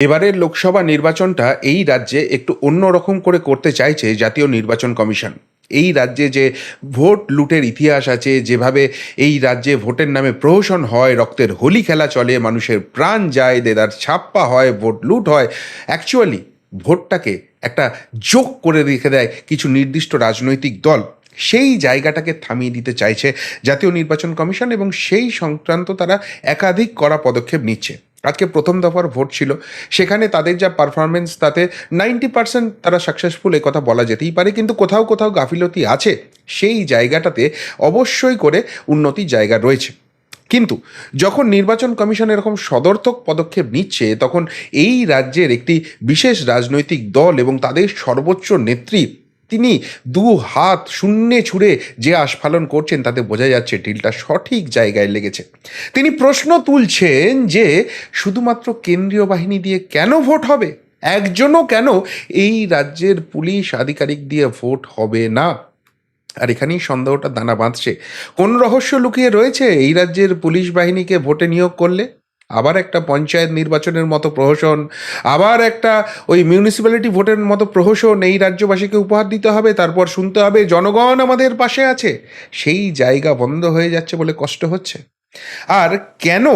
এবারের লোকসভা নির্বাচনটা এই রাজ্যে একটু অন্যরকম করে করতে চাইছে জাতীয় নির্বাচন কমিশন। এই রাজ্যে যে ভোট লুটের ইতিহাস আছে, যেভাবে এই রাজ্যে ভোটের নামে প্রহসন হয়, রক্তের হোলি খেলা চলে, মানুষের প্রাণ যায়, দেদার ছাপ্পা হয়, ভোট লুট হয় অ্যাকচুয়ালি ভোটটাকে একটা যোগ করে রেখে দেয় কিছু নির্দিষ্ট রাজনৈতিক দল। সেই জায়গাটাকে থামিয়ে দিতে চাইছে জাতীয় নির্বাচন কমিশন এবং সেই সংক্রান্ত তারা একাধিক করা পদক্ষেপ নিচ্ছে। আজকে প্রথম দফার ভোট ছিল। সেখানে তাদের যা পারফরমেন্স তাতে নাইনটি পার্সেন্ট তারা সাকসেসফুল এ কথা বলা যেতেই পারে। কিন্তু কোথাও কোথাও গাফিলতি আছে। সেই জায়গাটাতে অবশ্যই করে উন্নতির জায়গা রয়েছে। কিন্তু যখন নির্বাচন কমিশন এরকম সদর্থক পদক্ষেপ নিচ্ছে, তখন এই রাজ্যের একটি বিশেষ রাজনৈতিক দল এবং তাদের সর্বোচ্চ নেত্রী তিনি দু হাত শূন্যে ছুড়ে যে আস্ফালন করছেন তাতে বোঝা যাচ্ছে ডিলটা সঠিক জায়গায় লেগেছে। তিনি প্রশ্ন তুলছেন যে শুধুমাত্র কেন্দ্রীয় বাহিনী দিয়ে কেন ভোট হবে? একজনও কেন এই রাজ্যের পুলিশ আধিকারিক দিয়ে ভোট হবে না? আর এখানেই সন্দেহটা দানা বাঁধছে। কোন রহস্য লুকিয়ে রয়েছে এই রাজ্যের পুলিশ বাহিনীকে ভোটে নিয়োগ করলে? আবার একটা পঞ্চায়েত নির্বাচনের মতো প্রহসন, আবার একটা ওই মিউনিসিপ্যালিটি ভোটের মতো প্রহসন এই রাজ্যবাসীকে উপহার দিতে হবে, তারপর শুনতে হবে জনগণ আমাদের পাশে আছে। সেই জায়গা বন্ধ হয়ে যাচ্ছে বলে কষ্ট হচ্ছে। আর কেন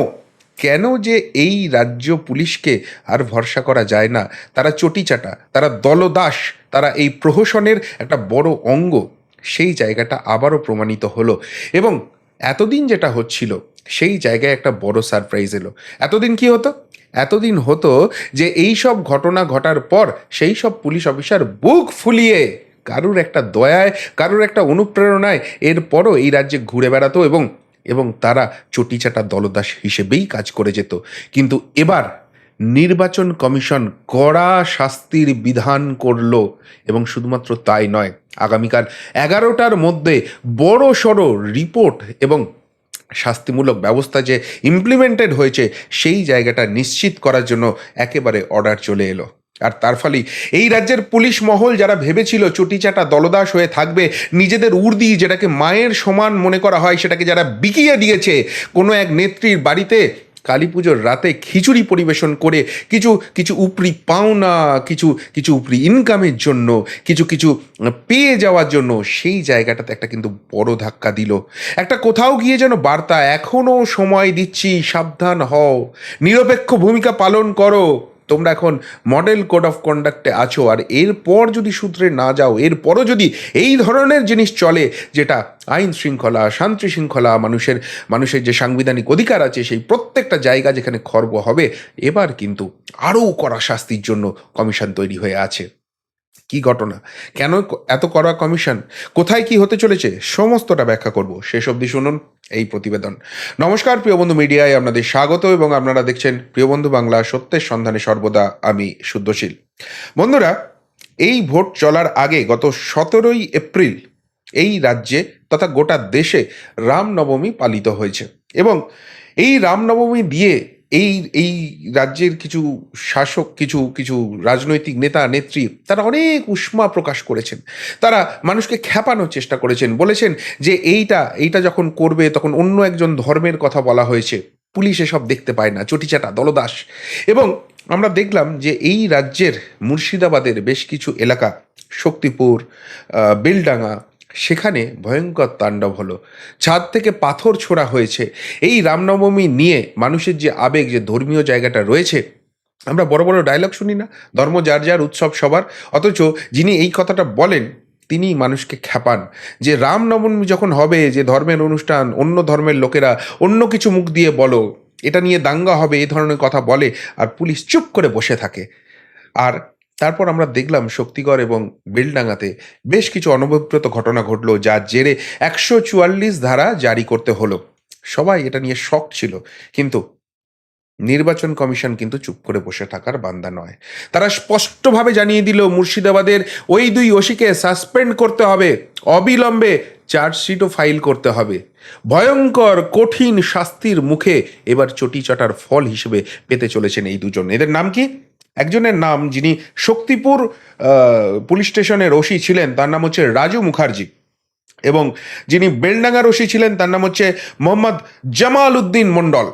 কেন যে এই রাজ্য পুলিশকে আর ভরসা করা যায় না? তারা চটিচাটা, তারা দলদাস, তারা এই প্রহসনের একটা বড় অঙ্গ। সেই জায়গাটা আবারও প্রমাণিত হলো। এবং এতদিন যেটা হচ্ছিল সেই জায়গায় একটা বড় সারপ্রাইজ এলো। এতদিন কি হতো? এতদিন হতো যে এই সব ঘটনা ঘটার পর সেই সব পুলিশ অফিসার বুক ফুলিয়ে কারুর একটা দয়ায়, কারুর একটা অনুপ্রেরণায় এরপরও এই রাজ্যে ঘুরে বেড়াতো এবং এবং তারা চটিচাটা দলদাস হিসেবেই কাজ করে যেত। কিন্তু এবার নির্বাচন কমিশন কড়া শাস্তির বিধান করল এবং শুধুমাত্র তাই নয়, আগামীকাল এগারোটার মধ্যে বড় সড়ো রিপোর্ট এবং শাস্তিমূলক ব্যবস্থা যে ইমপ্লিমেন্টেড হয়েছে, সেই জায়গাটা নিশ্চিত করার জন্য একেবারে অর্ডার চলে এলো। আর তার ফলে এই রাজ্যের পুলিশ মহল যারা ভেবেছিল চটিচাটা দলদাস হয়ে থাকবে, নিজেদের উর্দি যেটাকে মায়ের সমান মনে করা হয়, সেটাকে যারা বিকিয়ে দিয়েছে, কোনো এক নেত্রীর বাড়িতে কালী পুজোর রাতে খিচুড়ি পরিবেশন করে কিছু কিছু উপরি পাওনা, কিছু কিছু উপরি ইনকামের জন্য, কিছু কিছু পেয়ে যাওয়ার জন্য সেই জায়গাটাতে একটা কিন্তু বড় ধাক্কা দিল। একটা কোথাও গিয়ে যেন বার্তা এখনও সময় দিচ্ছি, সাবধান হও। নিরপেক্ষ ভূমিকা পালন করো। তোমরা এখন মডেল কোড অফ কন্ডাক্টে আছো, আর এরপর যদি সূত্রে না যাও, এরপরও যদি এই ধরনের জিনিস চলে, যেটা আইন শৃঙ্খলা, শান্তি শৃঙ্খলা, মানুষের মানুষের যে সাংবিধানিক অধিকার আছে, সেই প্রত্যেকটা জায়গা যেখানে খর্ব হবে, এবার কিন্তু আরও কড়া শাস্তির জন্য কমিশন তৈরি হয়ে আছে। কি ঘটনা? কেন এত কড়া কমিশন? কোথায় কি হতে চলেছে? সমস্তটা ব্যাখ্যা করব। শেষ অবধি শুনুন এই প্রতিবেদন। নমস্কার, প্রিয় বন্ধু মিডিয়ায় আপনাদের স্বাগত এবং আপনারা দেখছেন প্রিয় বন্ধু বাংলা সত্যের সন্ধানে সর্বদা আমি শুদ্ধশীল। বন্ধুরা, এই ভোট চলার আগে গত সতেরোই এপ্রিল এই রাজ্যে তথা গোটা দেশে রামনবমী পালিত হয়েছে এবং এই রামনবমী দিয়ে এই এই রাজ্যের কিছু শাসক, কিছু কিছু রাজনৈতিক নেতা, নেত্রী, তারা অনেক উষ্মা প্রকাশ করেছেন। তারা মানুষকে খ্যাপানোর চেষ্টা করেছেন। বলেছেন যে এইটা এইটা যখন করবে, তখন অন্য একজন ধর্মের কথা বলা হয়েছে। পুলিশ এসব দেখতে পায় না। চটিচাটা, দলদাস। এবং আমরা দেখলাম যে এই রাজ্যের মুর্শিদাবাদের বেশ কিছু এলাকা, শক্তিপুর বেলডাঙ্গা সেখানে ভয়ঙ্কর তাণ্ডব হলো। ছাদ থেকে পাথর ছোড়া হয়েছে। এই রামনবমী নিয়ে মানুষের যে আবেগ, যে ধর্মীয় জায়গাটা রয়েছে, আমরা বড় বড় ডায়লগ শুনি না। ধর্ম যার যার, উৎসব সবার। অথচ যিনি এই কথাটা বলেন তিনি মানুষকে খ্যাপান। যে রামনবমী যখন হবে, যে ধর্মের অনুষ্ঠান, অন্য ধর্মের লোকেরা অন্য কিছু মুখ দিয়ে বলো, এটা নিয়ে দাঙ্গা হবে এই ধরনের কথা বলে, আর পুলিশ চুপ করে বসে থাকে। আর তারপর আমরা দেখলাম শক্তিগড় এবং বেলডাঙ্গাতে বেশ কিছু অনভিপ্রেত ঘটনা ঘটলো যার জেরে একশো চুয়াল্লিশ ধারা জারি করতে হলো। সবাই এটা নিয়ে শখ ছিল, কিন্তু নির্বাচন কমিশন কিন্তু চুপ করে বসে থাকার বান্দা নয়। তারা স্পষ্টভাবে জানিয়ে দিল, মুর্শিদাবাদের ওই দুই ওসিকে সাসপেন্ড করতে হবে, অবিলম্বে চার্জশিটও ফাইল করতে হবে। ভয়ঙ্কর, কঠিন শাস্তির মুখে এবার চটিচটার ফল হিসেবে পেতে চলেছেন এই দুজন। এদের নাম কি? একজনের নাম যিনি শক্তিপুর পুলিশ স্টেশনের ওসি ছিলেন, তার নাম হচ্ছে রাজু মুখার্জি। এবং যিনি বেলডাঙ্গার ওসি ছিলেন, তার নাম হচ্ছে মোহাম্মদ জামাল উদ্দিন মণ্ডল।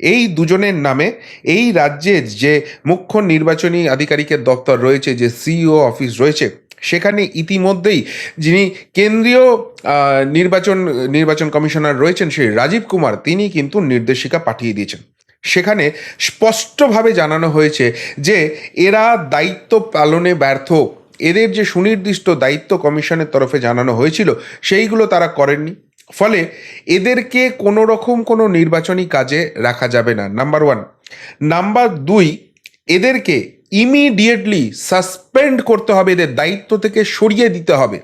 এই দুজনের নামে এই রাজ্যের যে মুখ্য নির্বাচনী আধিকারিকের দপ্তর রয়েছে, যে সিইও অফিস রয়েছে, সেখানে ইতিমধ্যেই যিনি কেন্দ্রীয় নির্বাচন নির্বাচন কমিশনার রয়েছেন, সেই রাজীব কুমার, তিনি কিন্তু নির্দেশিকা পাঠিয়ে দিয়েছেন। সেখানে স্পষ্টভাবে জানানো হয়েছে যে এরা দায়িত্ব পালনে ব্যর্থ। এদের যে সুনির্দিষ্ট দায়িত্ব কমিশনের তরফে জানানো হয়েছিল, সেইগুলো তারা করেননি। ফলে এদেরকে কোনো রকম কোনো নির্বাচনী কাজে রাখা যাবে না। Number one. নাম্বার দুই, এদেরকে ইমিডিয়েটলি সাসপেন্ড করতে হবে। এদের দায়িত্ব থেকে সরিয়ে দিতে হবে।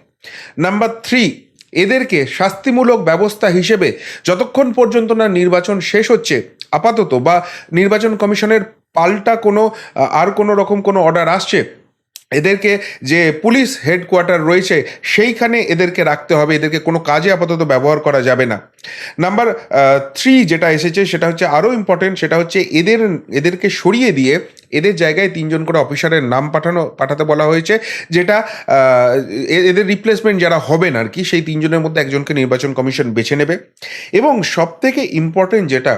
নাম্বার থ্রি এদেরকে শাস্তিমূলক ব্যবস্থা হিসেবে যতক্ষণ পর্যন্ত না নির্বাচন শেষ হচ্ছে, আপাতত বা নির্বাচন কমিশনের পাল্টা কোনো আর কোনো রকম কোনো অর্ডার আসছে এদেরকে যে পুলিশ হেডকোয়ার্টার রয়েছে, সেইখানে এদেরকে রাখতে হবে। এদেরকে কোনো কাজে আপাতত ব্যবহার করা যাবে না। নাম্বার থ্রি যেটা এসেছে, সেটা হচ্ছে আরও ইম্পর্টেন্ট সেটা হচ্ছে এদের, এদেরকে সরিয়ে দিয়ে এদের জায়গায় তিনজন করে অফিসারের নাম পাঠানো, পাঠাতে বলা হয়েছে। যেটা এদের রিপ্লেসমেন্ট যারা হবেন আর কি, সেই তিনজনের মধ্যে একজনকে নির্বাচন কমিশন বেছে নেবে। এবং সবথেকে ইম্পর্টেন্ট যেটা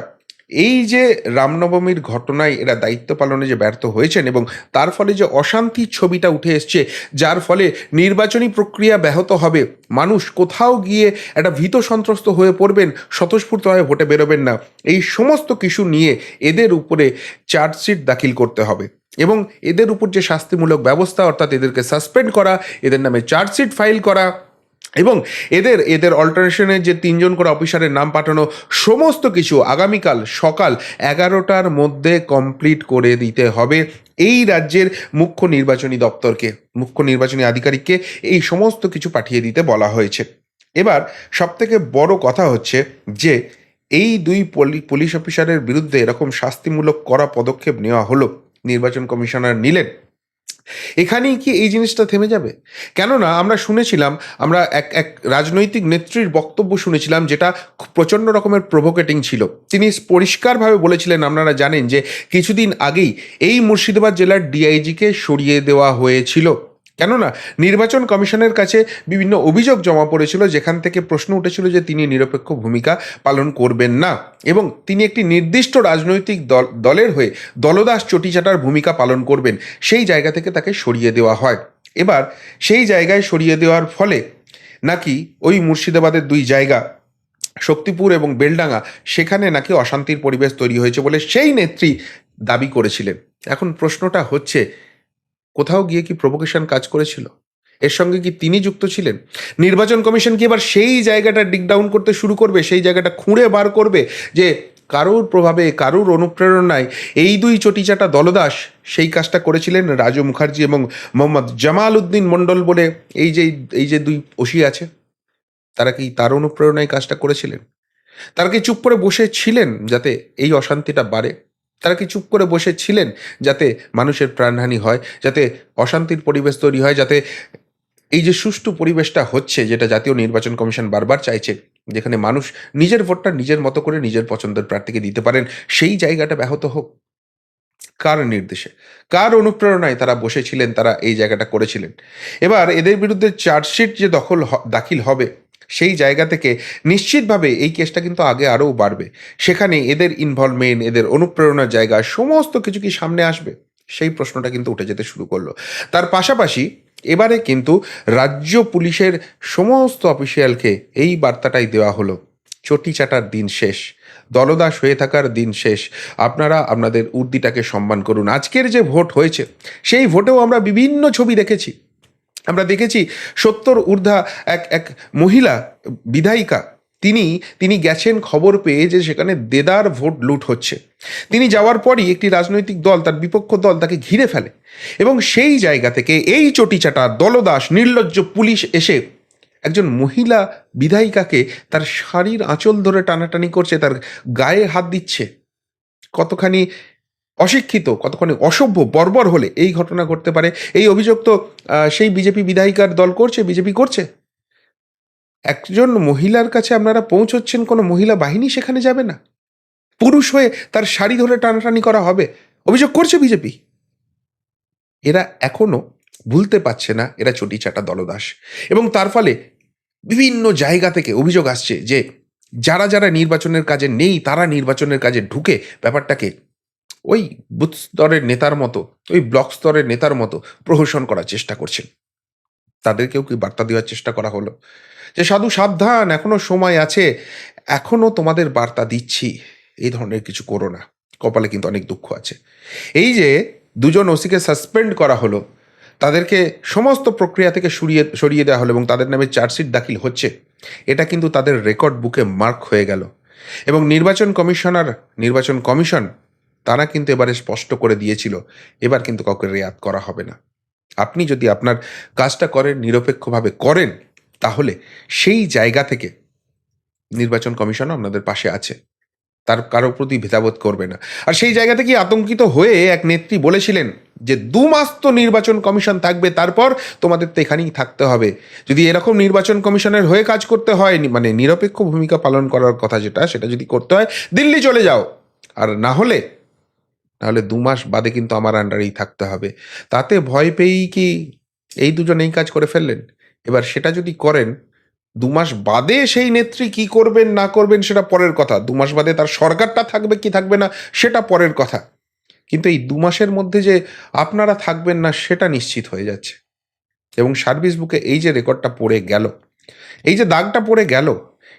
এই যে রামনবমীর ঘটনায় এরা দায়িত্ব পালনে যে ব্যর্থ হয়েছেন এবং তার ফলে যে অশান্তির ছবিটা উঠে এসছে, যার ফলে নির্বাচনী প্রক্রিয়া ব্যাহত হবে, মানুষ কোথাও গিয়ে একটা ভীত সন্ত্রস্ত হয়ে পড়বেন, স্বতঃস্ফূর্তভাবে ভোটে বেরোবেন না। এই সমস্ত কিছু নিয়ে এদের উপরে চার্জশিট দাখিল করতে হবে এবং এদের উপর যে শাস্তিমূলক ব্যবস্থা, অর্থাৎ এদেরকে সাসপেন্ড করা, এদের নামে চার্জশিট ফাইল করা এবং এদের এদের অল্টারেশনের যে তিনজন করে অফিসারের নাম পাঠানো সমস্ত কিছু আগামীকাল সকাল এগারোটার মধ্যে কমপ্লিট করে দিতে হবে এই রাজ্যের মুখ্য নির্বাচনী দপ্তরকে, মুখ্য নির্বাচনী আধিকারিককে এই সমস্ত কিছু পাঠিয়ে দিতে বলা হয়েছে। এবার সবথেকে বড় কথা হচ্ছে যে এই দুই পলি- পুলিশ অফিসারের বিরুদ্ধে এরকম শাস্তিমূলক করা পদক্ষেপ নেওয়া হলো, নির্বাচন কমিশনার নিলেন। এখানেই কি এই জিনিসটা থেমে যাবে? কেননা আমরা শুনেছিলাম, আমরা এক এক রাজনৈতিক নেত্রীর বক্তব্য শুনেছিলাম যেটা প্রচণ্ড রকমের প্রভোকেটিং ছিল। তিনি পরিষ্কারভাবে বলেছিলেন, আপনারা জানেন যে কিছুদিন আগেই এই মুর্শিদাবাদ জেলার ডিআইজিকে সরিয়ে দেওয়া হয়েছিল। কেননা নির্বাচন কমিশনের কাছে বিভিন্ন অভিযোগ জমা পড়েছিল, যেখান থেকে প্রশ্ন উঠেছিল যে তিনি নিরপেক্ষ ভূমিকা পালন করবেন না। এবং তিনি একটি নির্দিষ্ট রাজনৈতিক দল দলের হয়ে দলদাস চটিচাটার ভূমিকা পালন করবেন, সেই জায়গা থেকে তাকে সরিয়ে দেওয়া হয়। এবার সেই জায়গায় সরিয়ে দেওয়ার ফলে নাকি ওই মুর্শিদাবাদের দুই জায়গা, শক্তিপুর এবং বেলডাঙ্গা, সেখানে নাকি অশান্তির পরিবেশ তৈরি হয়েছে বলে সেই নেত্রী দাবি করেছিলেন। এখন প্রশ্নটা হচ্ছে কোথাও গিয়ে কি প্রভোকেশন কাজ করেছিল? এর সঙ্গে কি তিনি যুক্ত ছিলেন? নির্বাচন কমিশন কি এবার সেই জায়গাটা ডিক ডাউন করতে শুরু করবে? সেই জায়গাটা খুঁড়ে বার করবে? যে কারুর প্রভাবে, কারুর অনুপ্রেরণায় এই দুই চটিচাটা দলদাস, সেই কাজটা করেছিলেন রাজু মুখার্জি এবং মোহাম্মদ জামাল উদ্দিন মণ্ডল বলে এই যে এই যে দুই ওসি আছে, তারা কি তার অনুপ্রেরণায় কাজটা করেছিলেন? তারা কি চুপ করে বসে ছিলেন যাতে এই অশান্তিটা বাড়ে? তারা কি চুপ করে বসে ছিলেন যাতে মানুষের প্রাণহানি হয়, যাতে অশান্তির পরিবেশ তৈরি হয়, যাতে এই যে সুষ্ঠু পরিবেশটা হচ্ছে, যেটা জাতীয় নির্বাচন কমিশন বারবার চাইছে, যেখানে মানুষ নিজের ভোটটা নিজের মতো করে নিজের পছন্দের প্রার্থীকে দিতে পারেন, সেই জায়গাটা ব্যাহত হোক। কার নির্দেশে? কার অনুপ্রেরণায় তারা বসেছিলেন, তারা এই জায়গাটা করেছিলেন? এবার এদের বিরুদ্ধে চার্জশিট যে দখল দাখিল হবে সেই জায়গা থেকে নিশ্চিতভাবে এই কেসটা কিন্তু আগে আরও বাড়বে। সেখানে এদের ইনভলভমেন্ট এদের অনুপ্রেরণার জায়গা, সমস্ত কিছু কি সামনে আসবে? সেই প্রশ্নটা কিন্তু উঠে যেতে শুরু করল। তার পাশাপাশি এবারে কিন্তু রাজ্য পুলিশের সমস্ত অফিসিয়ালকে এই বার্তাটাই দেওয়া হলো, চটি চাটার দিন শেষ, দলদাস হয়ে থাকার দিন শেষ, আপনারা আপনাদের উর্দিটাকে সম্মান করুন। আজকের যে ভোট হয়েছে, সেই ভোটেও আমরা বিভিন্ন ছবি দেখেছি। আমরা দেখেছি সত্তর ঊর্ধ্বা এক এক মহিলা, বিধায়িকা, তিনি তিনি গেছেন খবর পেয়ে যে সেখানে দেদার ভোট লুট হচ্ছে। তিনি যাওয়ার পরই একটি রাজনৈতিক দল, তার বিপক্ষ দল, তাকে ঘিরে ফেলে। এবং সেই জায়গা থেকে এই চটিচাটা, দলদাস, নির্লজ্জ পুলিশ এসে একজন মহিলা বিধায়িকাকে তার শাড়ির আঁচল ধরে টানাটানি করছে, তার গায়ে হাত দিচ্ছে। কতখানি অশিক্ষিত, কতখানি অসভ্য, বর্বর হলে এই ঘটনা ঘটতে পারে। এই অভিযোগ তো সেই বিজেপি বিধায়িকার দল করছে, বিজেপি করছে। একজন মহিলার কাছে আপনারা পৌঁছচ্ছেন, কোনো মহিলা বাহিনী সেখানে যাবে না। পুরুষ হয়ে তার শাড়ি ধরে টানাটানি করা হবে। অভিযোগ করছে বিজেপি। এরা এখনও ভুলতে পারছে না, এরা চটি চাটা দলদাস। এবং তার ফলে বিভিন্ন জায়গা থেকে অভিযোগ আসছে যে, যারা যারা নির্বাচনের কাজে নেই, তারা নির্বাচনের কাজে ঢুকে ব্যাপারটাকে ওই বুথ স্তরের নেতার মতো, ওই ব্লক স্তরের নেতার মতো প্রহসন করার চেষ্টা করছেন। তাদেরকেও কি বার্তা দেওয়ার চেষ্টা করা হলো? যে সাধু সাবধান, এখনও সময় আছে, এখনও তোমাদের বার্তা দিচ্ছি। এই ধরনের কিছু করো না। কপালে কিন্তু অনেক দুঃখ আছে। এই যে দুজন ওসিকে সাসপেন্ড করা হলো, তাদেরকে সমস্ত প্রক্রিয়া থেকে সরিয়ে সরিয়ে দেওয়া হলো এবং তাদের নামে চার্জশিট দাখিল হচ্ছে, এটা কিন্তু তাদের রেকর্ড বুকে মার্ক হয়ে গেল। এবং নির্বাচন কমিশনার, নির্বাচন কমিশন তারা কিন্তু এবারে স্পষ্ট করে দিয়েছিল, এবার কিন্তু কাউকে রেয়াত করা হবে না। আপনি যদি আপনার কাজটা করেন, নিরপেক্ষভাবে করেন, তাহলে সেই জায়গা থেকে নির্বাচন কমিশন আপনাদের পাশে আছে। তার কারও প্রতি ভেদাবোধ করবে না। আর সেই জায়গা থেকে আতঙ্কিত হয়ে এক নেত্রী বলেছিলেন যে, দু মাস তো নির্বাচন কমিশন থাকবে, তারপর তোমাদের তো এখানেই থাকতে হবে। যদি এরকম নির্বাচন কমিশনের হয়ে কাজ করতে হয় মানে নিরপেক্ষ ভূমিকা পালন করার কথা যেটা, সেটা যদি করতে হয়, দিল্লি চলে যাও। আর না হলে নাহলে দু মাস বাদে কিন্তু আমার আন্ডারেই থাকতে হবে। তাতে ভয় পেয়েই কি এই দুজন এই কাজ করে ফেললেন? এবার সেটা যদি করেন, দু মাস বাদে সেই নেত্রী কি করবেন, না করবেন সেটা পরের কথা। দু মাস বাদে তার সরকারটা থাকবে কি থাকবে না, সেটা পরের কথা। কিন্তু এই দু মাসের মধ্যে যে আপনারা থাকবেন না, সেটা নিশ্চিত হয়ে যাচ্ছে। এবং সার্ভিস বুকে এই যে রেকর্ডটা পড়ে গেল, এই যে দাগটা পড়ে গেল,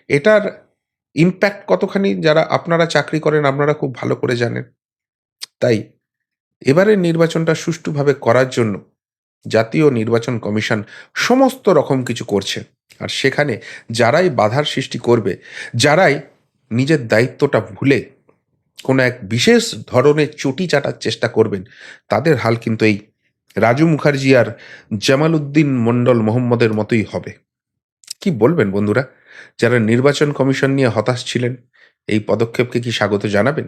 এটার ইম্প্যাক্ট কতখানি, যারা আপনারা চাকরি করেন, আপনারা খুব ভালো করে জানেন। তাই এবারের নির্বাচনটা সুষ্ঠুভাবে করার জন্য জাতীয় নির্বাচন কমিশন সমস্ত রকম কিছু করছে। আর সেখানে যারাই বাধার সৃষ্টি করবে, যারাই নিজের দায়িত্বটা ভুলে কোনো এক বিশেষ ধরনের চটি চাটার চেষ্টা করবেন, তাদের হাল কিন্তু এই রাজু মুখার্জি আর জামাল উদ্দিন মণ্ডল মোহাম্মদের মতোই হবে। কি বলবেন বন্ধুরা? যারা নির্বাচন কমিশন নিয়ে হতাশ ছিলেন, এই পদক্ষেপকে কি স্বাগত জানাবেন?